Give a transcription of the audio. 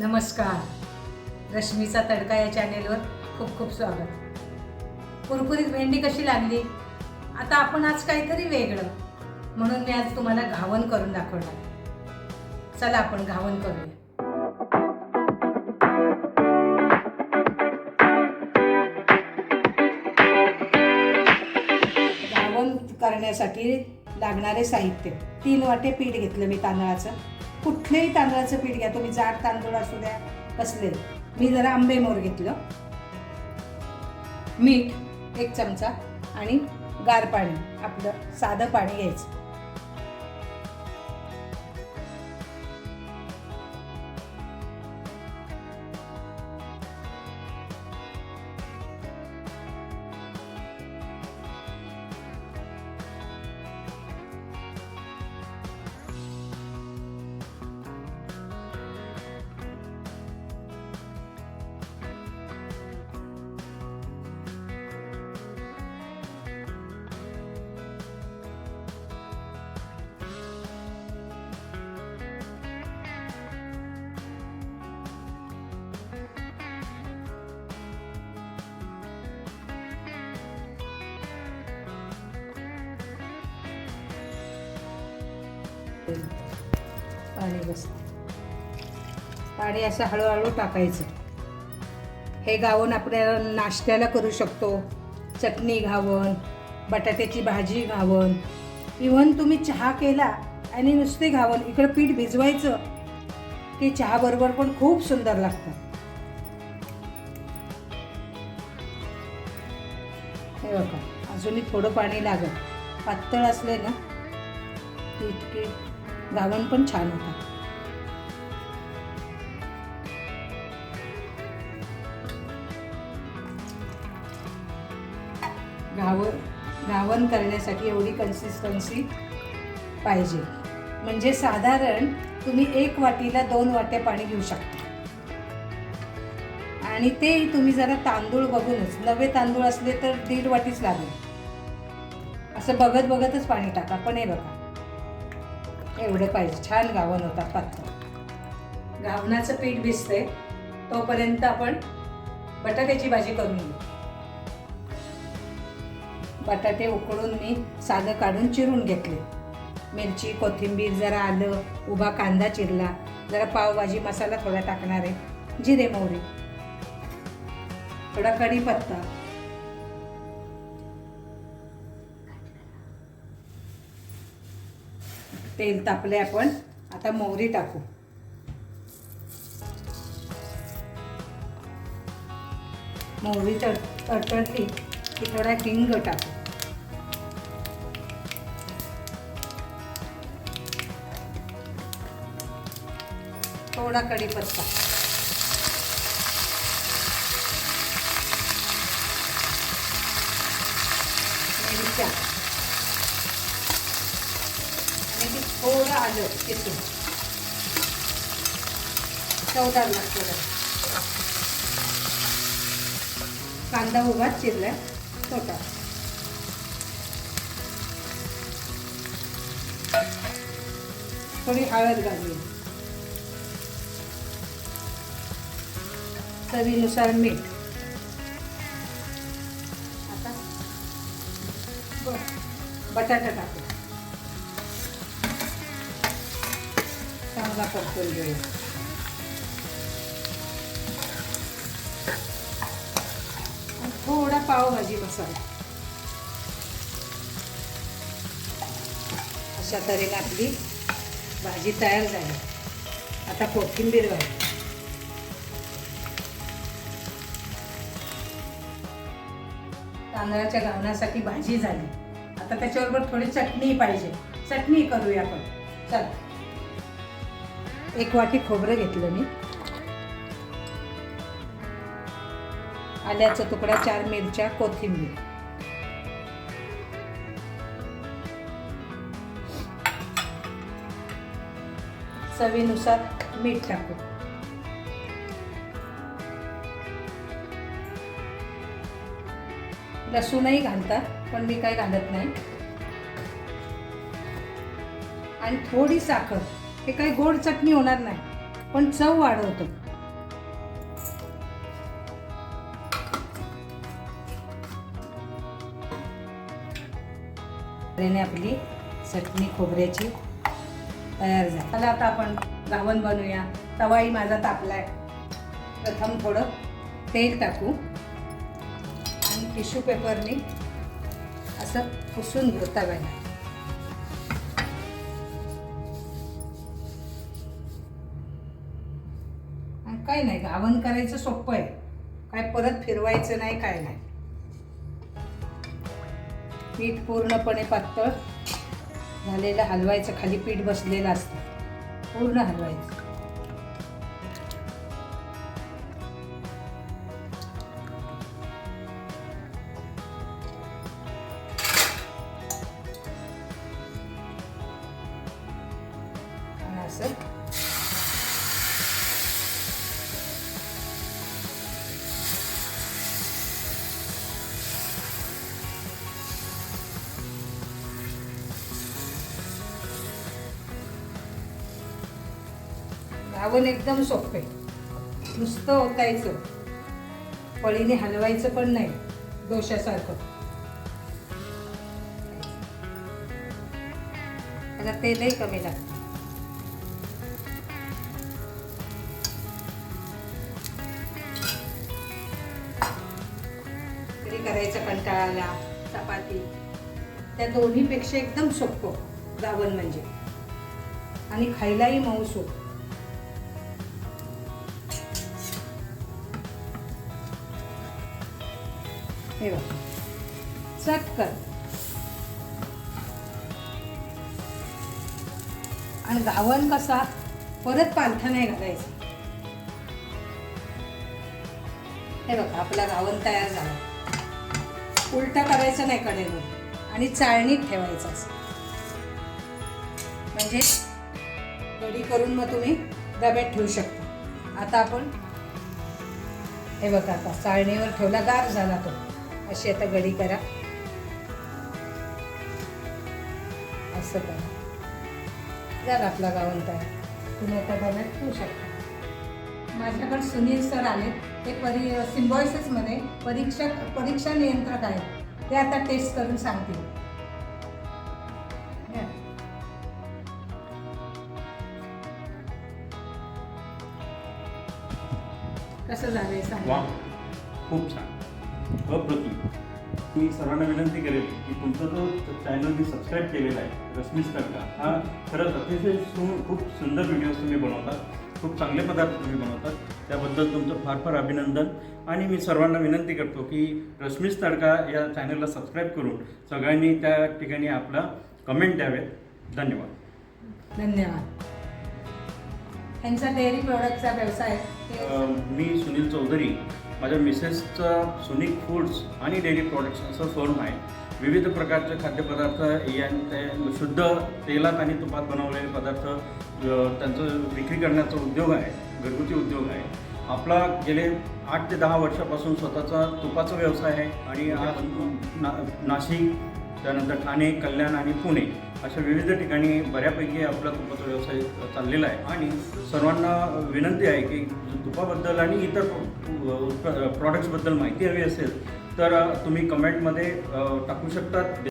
नमस्कार. रश्मीचा तडका या चॅनेलवर खूप खूप स्वागत. कुरकुरीत भेंडी कशी लागली? आता आपण आज काहीतरी वेगळं. म्हणून मी आज तुम्हाला घावन करून दाखवणार चला आपण घावन करूया. घावन करण्यासाठी लागणारे साहित्य. तीन वाटे पीठ घेतलं मी तांदळाचं. कुठलेही तांदळाचं पीठ घ्या तुम्ही जाड तांदूळ असू द्या कसले. मी जरा आंबे मोर घेतलं. मीठ एक चमचा आणि गार पाणी आपलं साधं पाणी घ्यायचं. पाणी बस. पाणी असं हळूहळू टाकायचं. हे गावण आपल्याला नाश्त्याला करू शकतो. चटणी घावन बटाट्याची भाजी घावन. इव्हन तुम्ही चहा केला आणि नुसते घावन इकडं पीठ भिजवायचं की चहाबरोबर पण खूप सुंदर लागतं. हे बघा अजूनही थोडं पाणी लागत पातळ असले ना इतके गावण पण छान होतात. गावण गावण करण्यासाठी एवढी कन्सिस्टन्सी पाहिजे. म्हणजे साधारण तुम्ही एक वाटीला दोन वाट्या पाणी घेऊ शकता. आणि ते तुम्ही जरा तांदूळ बघूनच नवे तांदूळ असले तर दीड वाटीच लागेल. असं बघत बघतच पाणी टाका पण हे बघा. एवढं पाहिजे. छान गावण होता पातळ गावणाचं पीठ भिजते तोपर्यंत आपण बटाट्याची भाजी करून घेऊ. बटाटे उकळून मी साधं काढून चिरून घेतले. मिरची कोथिंबीर जरा आलं उभा कांदा चिरला. जरा पावभाजी मसाला थोडा टाकणार आहे. जिरे मोहरी. थोडा कढीपत्ता. तेल तापले आपण. आता मोहरी टाकू. मोहरी तड तडतडली की थोडा हिंग टाकू. थोडा कढीपत्ता. मिरच्या. थोडं आलं किसून चवदार लागतं कांदा उभा चिरलाय छोटा थोडी हळद घालली चवीनुसार मीठ. आता बटाटा टाकू चांगला परतून घेऊया थोडा पावभाजी मसाला अशा तऱ्हेने आपली भाजी तयार झाली आता कोथिंबीर घालू तांदळाच्या घालण्यासाठी भाजी झाली आता त्याच्याबरोबर थोडी चटणी पाहिजे चटणी करूया आपण चल एक वाटी खोबरं घेतलं मी. आल्याचा तुकडा चार मिरच्या कोथिंबीर. चवीनुसार मीठ टाकू. लसूणही घालतात पण मी काय घालत नाही. आणि थोडी साखर. हे काही गोड चटणी होणार नाही पण चव वाढवतो. आपली चटणी खोबऱ्याची तयार झाली. आता आपण गावण बनवूया. तवाही माझा तापलाय. प्रथम थोडं तेल टाकू. आणि टिश्यू पेपरने असं पुसून घेऊ तव्याला काही काय नाही गावण करायचं सोपं आहे. काय परत फिरवायचं नाही काय नाही. पीठ पूर्णपणे पातळ झालेलं हलवायचं खाली पीठ बसलेलं असतं. पूर्ण हलवायचं. गावण एकदम सोपे नुसतं ओतायचं. पळीने हलवायचं पण नाही दोशासारखं त्याला तेलही कमी लागतं. तरी करायचं कंटाळाला चपाती. त्या दोन्हीपेक्षा एकदम सोपं गावण म्हणजे. आणि खायलाही मऊसूत हे बघ. चटकन आणि गावण कसा? परत पालथा नाही घालायचा. हे बघा आपला गावण तयार झाला. उलटा करायचं नाही कडेनं आणि चाळणीत ठेवायचं असं. म्हणजे गडी करून मग तुम्ही डब्यात ठेवू शकता. आता आपण हे बघा आता चाळणीवर ठेवला गार झाला तो. अशी आता गडी करा. असं करा. जर आपला गावन तयार तुम्ही आता डब्यात ठेवू शकता. माझ्याकडे सुनील सर आले. ते परी सिम्बॉयसिसमध्ये परीक्षा परीक्षा नियंत्रक आहेत. ते आता टेस्ट करून सांगतील. कसं झालं सांग. खूप छान. अप्रतिम. मी सर्वांना विनंती करेल की तुमचा जो चॅनल मी सबस्क्राईब केलेला आहे रश्मीस तडका हा खरंच अतिशय सु खूप सुंदर व्हिडिओज तुम्ही बनवतात खूप चांगले पदार्थ तुम्ही बनवतात त्याबद्दल तुमचं फार फार अभिनंदन. आणि मी सर्वांना विनंती करतो की रश्मीस तडका या चॅनलला सबस्क्राईब करून सगळ्यांनी त्या ठिकाणी आपला कमेंट द्यावेत. धन्यवाद. धन्यवाद. त्यांचा डेअरी प्रोडक्टचा व्यवसाय मी सुनील चौधरी. माझ्या मिसेसचा सुनिक फूड्स आणि डेअरी प्रोडक्ट्स असं फर्म आहे. विविध प्रकारचे खाद्यपदार्थ या ते शुद्ध तेलात आणि तुपात बनवलेले पदार्थ त्यांचं विक्री करण्याचा उद्योग आहे घरगुती उद्योग आहे. आपला गेले आठ ते दहा वर्षापासून स्वतःचा तुपाचा व्यवसाय आहे आणि आज ना नाशिक त्यानंतर ठाणे कल्याण आणि पुणे अशा विविध ठिकाणी बऱ्यापैकी आपला तुपाचा व्यवसाय चाललेला आहे. आणि सर्वांना विनंती आहे की तुपाबद्दल आणि इतर प्रॉडक्ट्सबद्दल माहिती हवी असेल तर तुम्ही कमेंटमध्ये टाकू शकतात.